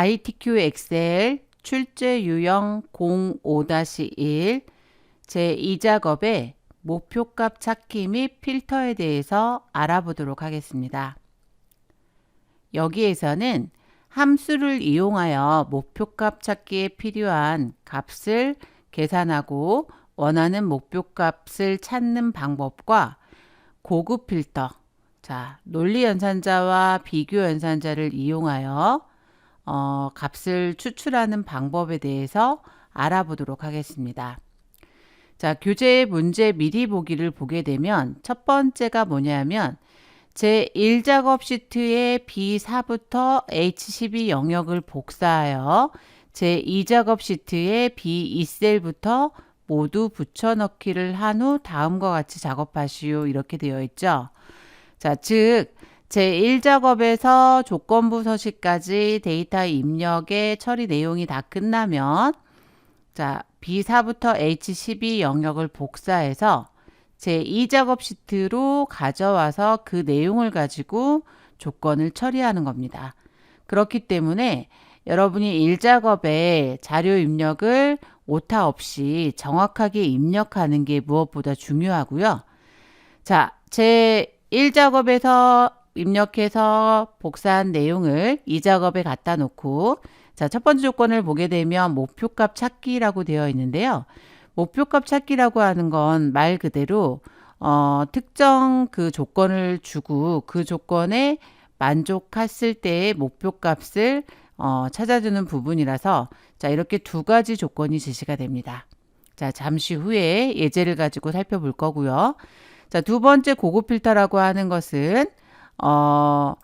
ITQ 엑셀 출제 유형 05-1 제2작업의 목표값 찾기 및 필터에 대해서 알아보도록 하겠습니다. 여기에서는 함수를 이용하여 목표값 찾기에 필요한 값을 계산하고 원하는 목표값을 찾는 방법과 고급 필터, 자, 논리 연산자와 비교 연산자를 이용하여 어, 값을 추출하는 방법에 대해서 알아보도록 하겠습니다. 자, 교재 문제 미리 보기를 보게 되면 첫 번째가 뭐냐면 제 1작업 시트의 B4부터 H12 영역을 복사하여 제 2작업 시트의 B2셀부터 모두 붙여넣기를 한 후 다음과 같이 작업하시오 이렇게 되어 있죠. 자, 즉 제1작업에서 조건부 서식까지 데이터 입력의 처리 내용이 다 끝나면 자, B4부터 H12 영역을 복사해서 제2작업 시트로 가져와서 그 내용을 가지고 조건을 처리하는 겁니다. 그렇기 때문에 여러분이 1작업에 자료 입력을 오타 없이 정확하게 입력하는 게 무엇보다 중요하고요. 자, 제 1작업에서 입력해서 복사한 내용을 2작업에 갖다 놓고 자, 첫 번째 조건을 보게 되면 목표값 찾기라고 되어 있는데요. 목표값 찾기라고 하는 건 말 그대로 어, 특정 그 조건을 주고 그 조건에 만족했을 때의 목표값을 어, 찾아주는 부분이라서 자 이렇게 두 가지 조건이 제시가 됩니다. 자 잠시 후에 예제를 가지고 살펴볼 거고요. 자두 번째 고급 필터라고 하는 것은 어,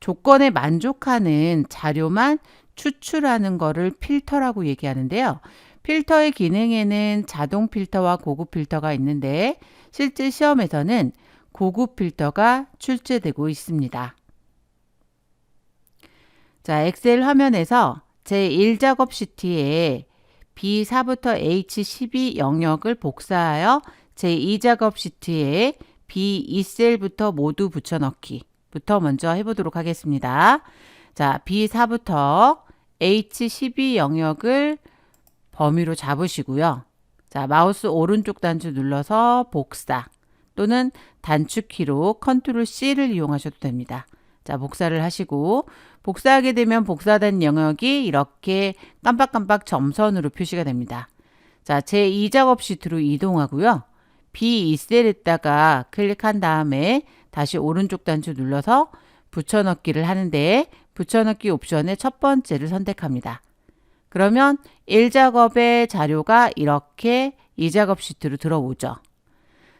조건에 만족하는 자료만 추출하는 거를 필터라고 얘기하는데요. 필터의 기능에는 자동 필터와 고급 필터가 있는데 실제 시험에서는 고급 필터가 출제되고 있습니다. 자, 엑셀 화면에서 제1작업 시트에 B4부터 H12 영역을 복사하여 제2작업 시트에 B2셀부터 모두 붙여넣기 부터 먼저 해보도록 하겠습니다. 자, B4부터 H12 영역을 범위로 잡으시고요. 자, 마우스 오른쪽 단추 눌러서 복사 또는 단축키로 컨트롤 C를 이용하셔도 됩니다. 자, 복사를 하시고 복사하게 되면 복사된 영역이 이렇게 깜빡깜빡 점선으로 표시가 됩니다. 자, 제 2작업 시트로 이동하고요. B2셀에다가 클릭한 다음에 다시 오른쪽 단추 눌러서 붙여넣기를 하는데 붙여넣기 옵션의 첫 번째를 선택합니다. 그러면 1작업의 자료가 이렇게 2작업 시트로 들어오죠.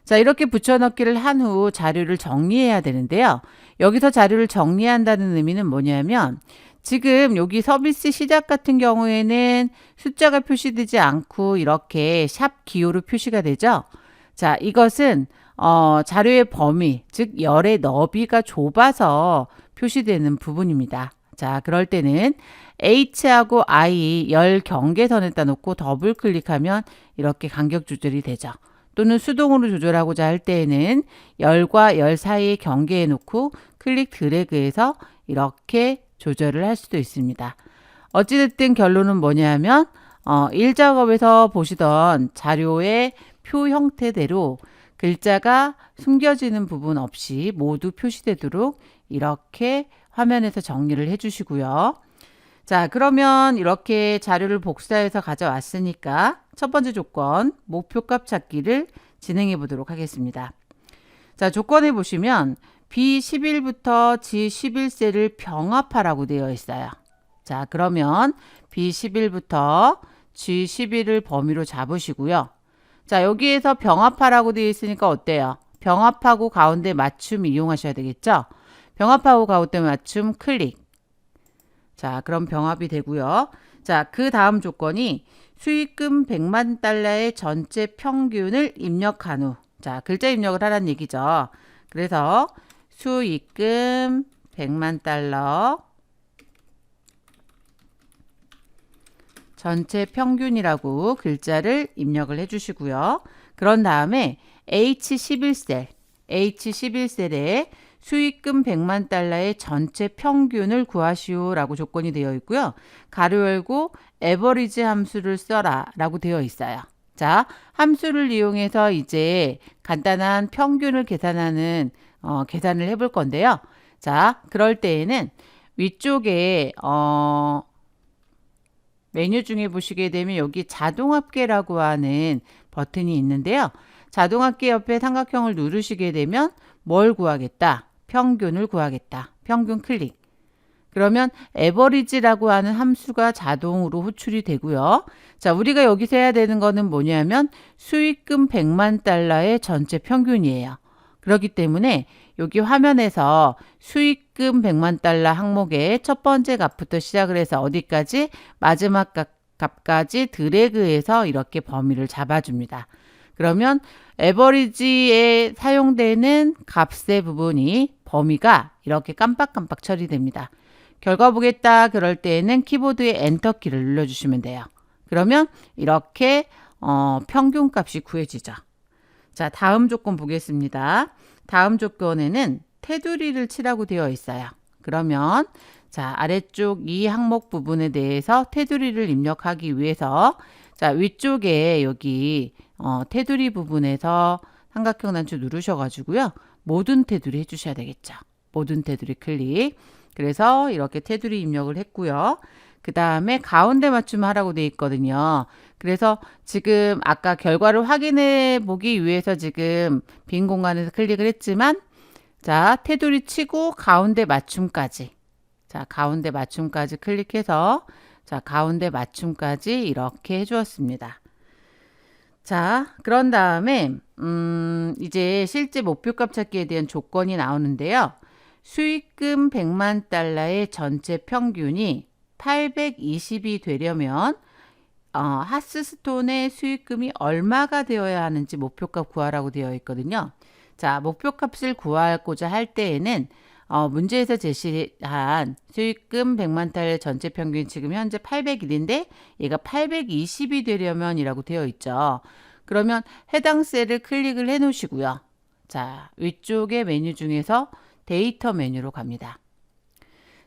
자, 이렇게 붙여넣기를 한 후 자료를 정리해야 되는데요. 여기서 자료를 정리한다는 의미는 뭐냐면 지금 여기 서비스 시작 같은 경우에는 숫자가 표시되지 않고 이렇게 샵 기호로 표시가 되죠. 자, 이것은 어, 자료의 범위, 즉 열의 너비가 좁아서 표시되는 부분입니다. 자, 그럴 때는 H하고 I 열 경계선에다 놓고 더블 클릭하면 이렇게 간격 조절이 되죠. 또는 수동으로 조절하고자 할 때에는 열과 열 사이의 경계에 놓고 클릭 드래그해서 이렇게 조절을 할 수도 있습니다. 어찌됐든 결론은 뭐냐면 어, 1작업에서 보시던 자료의 표 형태대로 글자가 숨겨지는 부분 없이 모두 표시되도록 이렇게 화면에서 정리를 해주시고요. 자, 그러면 이렇게 자료를 복사해서 가져왔으니까 첫 번째 조건, 목표값 찾기를 진행해 보도록 하겠습니다. 자, 조건에 보시면 B11부터 G11셀을 병합하라고 되어 있어요. 자, 그러면 B11부터 G11을 범위로 잡으시고요. 자, 여기에서 병합하라고 되어 있으니까 어때요? 병합하고 가운데 맞춤 이용하셔야 되겠죠? 병합하고 가운데 맞춤 클릭. 자, 그럼 병합이 되고요. 자, 그 다음 조건이 수익금 100만 달러의 전체 평균을 입력한 후. 자, 글자 입력을 하라는 얘기죠. 그래서 수익금 100만 달러 전체 평균이라고 글자를 입력을 해주시고요. 그런 다음에 H11셀, H11셀에 수익금 100만 달러의 전체 평균을 구하시오라고 조건이 되어 있고요. 가로 열고 에버리지 함수를 써라라고 되어 있어요. 자, 함수를 이용해서 이제 간단한 평균을 계산하는 어, 계산을 해볼 건데요. 자, 그럴 때에는 위쪽에 어, 메뉴 중에 보시게 되면 여기 자동합계라고 하는 버튼이 있는데요. 자동합계 옆에 삼각형을 누르시게 되면 뭘 구하겠다? 평균을 구하겠다. 평균 클릭. 그러면 에버리지라고 하는 함수가 자동으로 호출이 되고요. 자, 우리가 여기서 해야 되는 거는 뭐냐면 수익금 100만 달러의 전체 평균이에요. 그렇기 때문에 여기 화면에서 수익금 100만 달러 항목의 첫 번째 값부터 시작을 해서 어디까지 마지막 값, 값까지 드래그해서 이렇게 범위를 잡아줍니다. 그러면 에버리지에 사용되는 값의 부분이 범위가 이렇게 깜빡깜빡 처리됩니다. 결과 보겠다 그럴 때에는 키보드의 엔터키를 눌러주시면 돼요. 그러면 이렇게 어, 평균값이 구해지죠. 자, 다음 조건 보겠습니다. 다음 조건에는 테두리를 치라고 되어 있어요. 그러면 자, 아래쪽 이 항목 부분에 대해서 테두리를 입력하기 위해서 자, 위쪽에 여기 어, 테두리 부분에서 삼각형 단추 누르셔 가지고요. 모든 테두리 해 주셔야 되겠죠. 모든 테두리 클릭. 그래서 이렇게 테두리 입력을 했고요. 그 다음에 가운데 맞춤 하라고 되어 있거든요. 그래서 지금 아까 결과를 확인해 보기 위해서 지금 빈 공간에서 클릭을 했지만 자, 테두리 치고 가운데 맞춤까지. 자, 가운데 맞춤까지 클릭해서 자, 가운데 맞춤까지 이렇게 해 주었습니다. 자, 그런 다음에 음, 이제 실제 목표값 찾기에 대한 조건이 나오는데요. 수익금 100만 달러의 전체 평균이 820이 되려면 어, 하스스톤의 수익금이 얼마가 되어야 하는지 목표값 구하라고 되어 있거든요. 자, 목표값을 구하고자 할 때에는 어, 문제에서 제시한 수익금 100만 달러 전체 평균 지금 현재 801인데 얘가 820이 되려면 이라고 되어 있죠. 그러면 해당 셀을 클릭을 해 놓으시고요. 자, 위쪽의 메뉴 중에서 데이터 메뉴로 갑니다.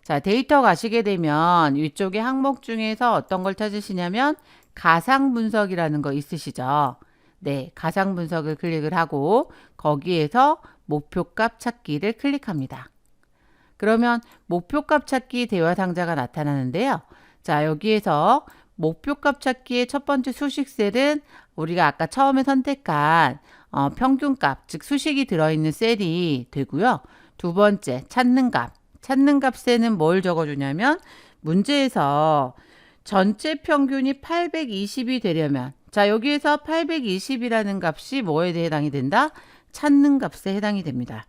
자, 데이터 가시게 되면 위쪽의 항목 중에서 어떤 걸 찾으시냐면 가상 분석이라는 거 있으시죠? 네, 가상 분석을 클릭을 하고 거기에서 목표값 찾기를 클릭합니다. 그러면 목표값 찾기 대화 상자가 나타나는데요. 자, 여기에서 목표값 찾기의 첫 번째 수식 셀은 우리가 아까 처음에 선택한 어, 평균값, 즉 수식이 들어있는 셀이 되고요. 두 번째, 찾는 값. 찾는 값에는 뭘 적어주냐면 문제에서 전체 평균이 820이 되려면 자 여기에서 820이라는 값이 뭐에 해당이 된다? 찾는 값에 해당이 됩니다.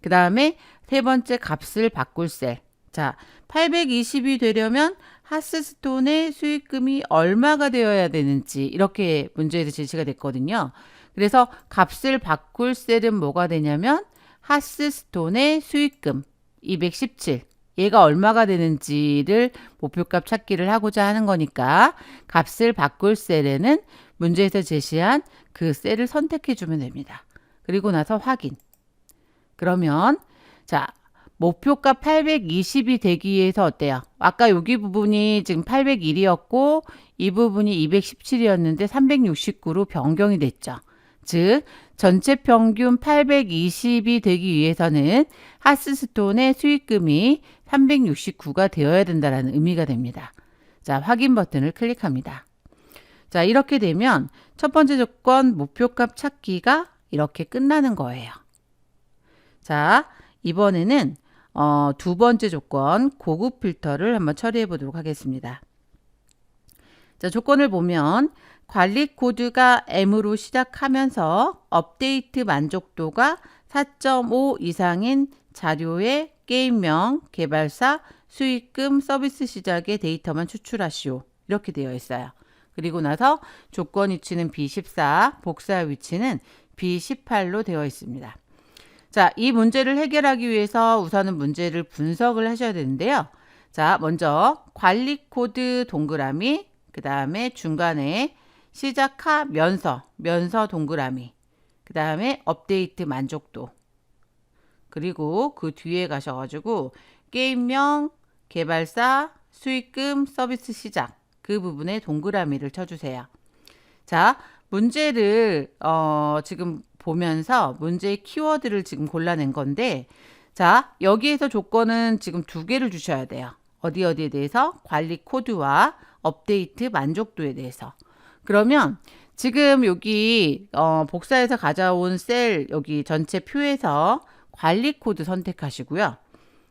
그 다음에 세 번째 값을 바꿀 셀. 자, 820이 되려면 하스스톤의 수익금이 얼마가 되어야 되는지 이렇게 문제에서 제시가 됐거든요. 그래서 값을 바꿀 셀은 뭐가 되냐면 하스스톤의 수익금 217 얘가 얼마가 되는지를 목표값 찾기를 하고자 하는 거니까 값을 바꿀 셀에는 문제에서 제시한 그 셀을 선택해 주면 됩니다. 그리고 나서 확인. 그러면 자 목표값 820이 되기 위해서 어때요? 아까 여기 부분이 지금 801이었고 이 부분이 217이었는데 369로 변경이 됐죠. 즉 전체 평균 820이 되기 위해서는 하스스톤의 수익금이 369가 되어야 된다는 의미가 됩니다. 자, 확인 버튼을 클릭합니다. 자, 이렇게 되면 첫 번째 조건 목표값 찾기가 이렇게 끝나는 거예요. 자, 이번에는 어, 두 번째 조건 고급 필터를 한번 처리해 보도록 하겠습니다. 자, 조건을 보면 관리 코드가 M으로 시작하면서 업데이트 만족도가 4.5 이상인 자료의 게임명, 개발사, 수익금, 서비스 시작의 데이터만 추출하시오. 이렇게 되어 있어요. 그리고 나서 조건 위치는 B14, 복사 위치는 B18로 되어 있습니다. 자, 이 문제를 해결하기 위해서 우선은 문제를 분석을 하셔야 되는데요. 자, 먼저 관리 코드 동그라미, 그 다음에 중간에 시작하면서 면서 동그라미 그 다음에 업데이트 만족도 그리고 그 뒤에 가셔가지고 게임명, 개발사, 수익금, 서비스 시작 그 부분에 동그라미를 쳐주세요. 자, 문제를 어, 지금 보면서 문제의 키워드를 지금 골라낸 건데 자, 여기에서 조건은 지금 두 개를 주셔야 돼요. 어디 어디에 대해서 관리 코드와 업데이트 만족도에 대해서. 그러면 지금 여기 어, 복사해서 가져온 셀 여기 전체 표에서 관리 코드 선택하시고요.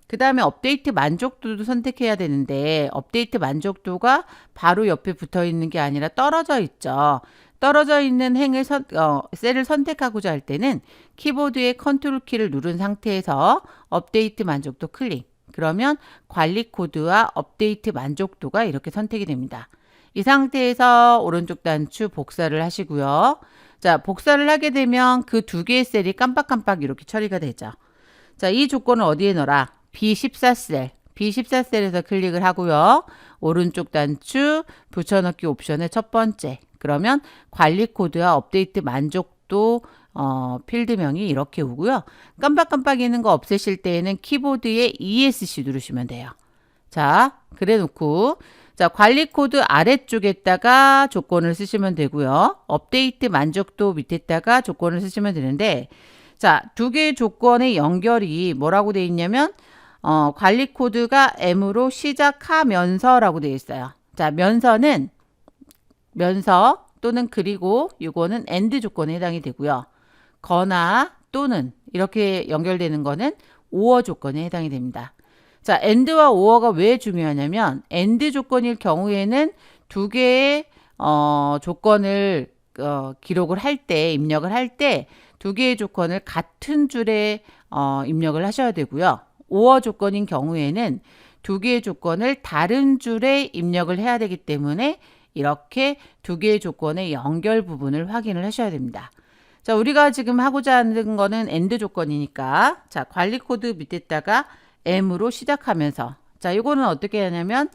그 다음에 업데이트 만족도도 선택해야 되는데 업데이트 만족도가 바로 옆에 붙어 있는 게 아니라 떨어져 있죠. 떨어져 있는 행을 선, 어, 셀을 선택하고자 할 때는 키보드의 컨트롤 키를 누른 상태에서 업데이트 만족도 클릭. 그러면 관리 코드와 업데이트 만족도가 이렇게 선택이 됩니다. 이 상태에서 오른쪽 단추 복사를 하시고요. 자, 복사를 하게 되면 그 두 개의 셀이 깜빡깜빡 이렇게 처리가 되죠. 자, 이 조건을 어디에 넣어라? B14셀. B14셀에서 클릭을 하고요. 오른쪽 단추 붙여넣기 옵션의 첫 번째. 그러면 관리 코드와 업데이트 만족도 어, 필드명이 이렇게 오고요. 깜빡깜빡이는 거 없애실 때에는 키보드에 ESC 누르시면 돼요. 자, 그래 놓고 자, 관리 코드 아래쪽에다가 조건을 쓰시면 되고요. 업데이트 만족도 밑에다가 조건을 쓰시면 되는데 자, 두 개의 조건의 연결이 뭐라고 돼 있냐면 어, 관리 코드가 M으로 시작하면서라고 되어 있어요. 자, 면서는 면서 또는 그리고 이거는 AND 조건에 해당이 되고요. 거나 또는 이렇게 연결되는 거는 오어 조건에 해당이 됩니다. 자, AND와 오어가 왜 중요하냐면 AND 조건일 경우에는 두 개의 어, 조건을 어, 기록을 할 때 입력을 할 때 두 개의 조건을 같은 줄에 어, 입력을 하셔야 되고요. 오어 조건인 경우에는 두 개의 조건을 다른 줄에 입력을 해야 되기 때문에 이렇게 두 개의 조건의 연결 부분을 확인을 하셔야 됩니다. 자, 우리가 지금 하고자 하는 거는 엔드 조건이니까 자, 관리 코드 밑에다가 M으로 시작하면서 자, 이거는 어떻게 하냐면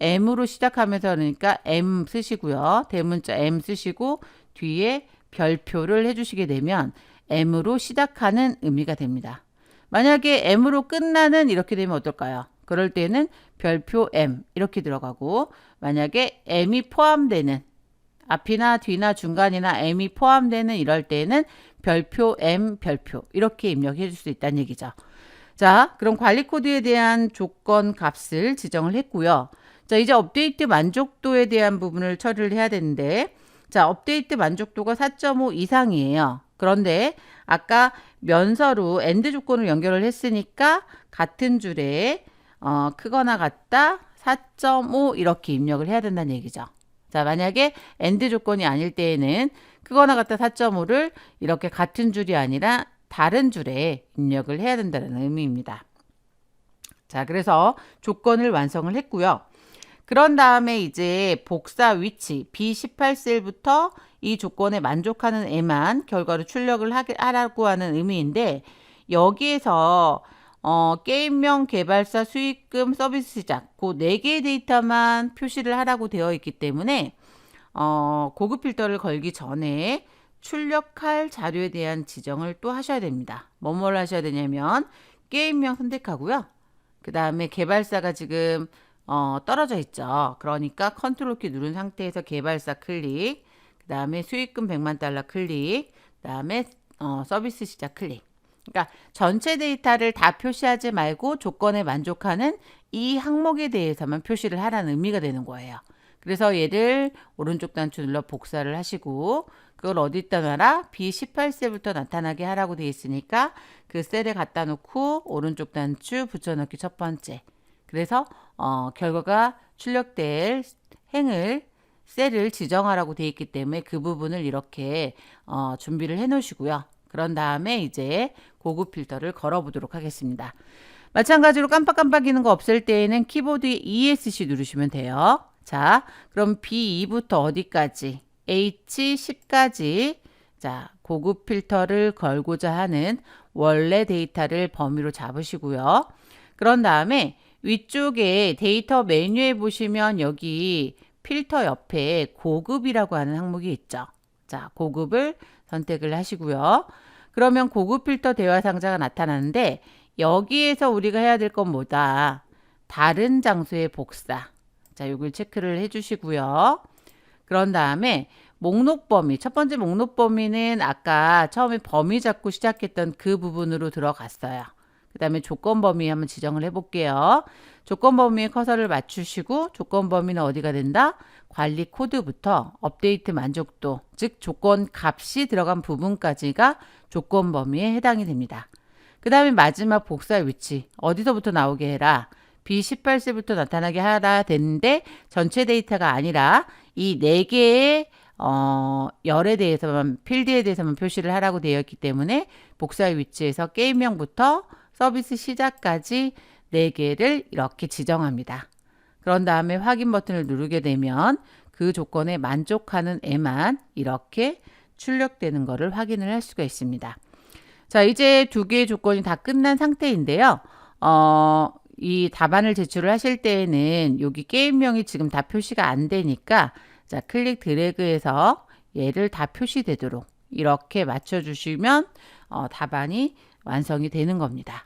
M으로 시작하면서 그러니까 M 쓰시고요. 대문자 M 쓰시고 뒤에 별표를 해주시게 되면 M으로 시작하는 의미가 됩니다. 만약에 M으로 끝나는 이렇게 되면 어떨까요? 그럴 때는 별표 M 이렇게 들어가고 만약에 M이 포함되는 앞이나 뒤나 중간이나 M이 포함되는 이럴 때는 별표 M 별표 이렇게 입력해 줄 수 있다는 얘기죠. 자, 그럼 관리 코드에 대한 조건 값을 지정을 했고요. 자, 이제 업데이트 만족도에 대한 부분을 처리를 해야 되는데 자, 업데이트 만족도가 4.5 이상이에요. 그런데 아까 면서로 엔드 조건을 연결을 했으니까 같은 줄에 어, 크거나 같다 4.5 이렇게 입력을 해야 된다는 얘기죠. 자, 만약에 엔드 조건이 아닐 때에는 크거나 같다 4.5를 이렇게 같은 줄이 아니라 다른 줄에 입력을 해야 된다는 의미입니다. 자, 그래서 조건을 완성을 했고요. 그런 다음에 이제 복사 위치 B18셀부터 이 조건에 만족하는 애만 결과를 출력을 하라고 하는 의미인데 여기에서 어, 게임명 개발사 수익금 서비스 시작 그네 개의 데이터만 표시를 하라고 되어 있기 때문에 어, 고급 필터를 걸기 전에 출력할 자료에 대한 지정을 또 하셔야 됩니다. 뭐뭘 하셔야 되냐면 게임명 선택하고요. 그 다음에 개발사가 지금 어, 떨어져 있죠. 그러니까 컨트롤 키 누른 상태에서 개발사 클릭, 그 다음에 수익금 100만 달러 클릭, 그 다음에 어, 서비스 시작 클릭. 그러니까 전체 데이터를 다 표시하지 말고 조건에 만족하는 이 항목에 대해서만 표시를 하라는 의미가 되는 거예요. 그래서 얘를 오른쪽 단추 눌러 복사를 하시고 그걸 어디다 놔라? B18셀부터 나타나게 하라고 되어 있으니까 그 셀에 갖다 놓고 오른쪽 단추 붙여넣기 첫 번째. 그래서 어, 결과가 출력될 행을 셀을 지정하라고 되어 있기 때문에 그 부분을 이렇게 어, 준비를 해 놓으시고요. 그런 다음에 이제 고급 필터를 걸어 보도록 하겠습니다. 마찬가지로 깜빡깜빡이는 거 없을 때에는 키보드에 ESC 누르시면 돼요. 자, 그럼 B2부터 어디까지? H10까지. 자, 고급 필터를 걸고자 하는 원래 데이터를 범위로 잡으시고요. 그런 다음에 위쪽에 데이터 메뉴에 보시면 여기 필터 옆에 고급이라고 하는 항목이 있죠. 자, 고급을 선택을 하시고요. 그러면 고급 필터 대화 상자가 나타나는데 여기에서 우리가 해야 될 건 뭐다? 다른 장소의 복사. 자, 요걸 체크를 해 주시고요. 그런 다음에 목록 범위. 첫 번째 목록 범위는 아까 처음에 범위 잡고 시작했던 그 부분으로 들어갔어요. 그 다음에 조건 범위 한번 지정을 해볼게요. 조건 범위에 커서를 맞추시고 조건 범위는 어디가 된다? 관리 코드부터 업데이트 만족도, 즉 조건 값이 들어간 부분까지가 조건 범위에 해당이 됩니다. 그 다음에 마지막 복사 위치 어디서부터 나오게 해라. B18세부터 나타나게 하라 됐는데 전체 데이터가 아니라 이 네 개의 어, 열에 대해서만 필드에 대해서만 표시를 하라고 되어 있기 때문에 복사 위치에서 게임명부터 서비스 시작까지 네 개를 이렇게 지정합니다. 그런 다음에 확인 버튼을 누르게 되면 그 조건에 만족하는 애만 이렇게 출력되는 것을 확인을 할 수가 있습니다. 자, 이제 두 개의 조건이 다 끝난 상태인데요. 어, 이 답안을 제출을 하실 때에는 여기 게임명이 지금 다 표시가 안 되니까 자, 클릭 드래그해서 얘를 다 표시되도록 이렇게 맞춰주시면 어, 답안이 완성이 되는 겁니다.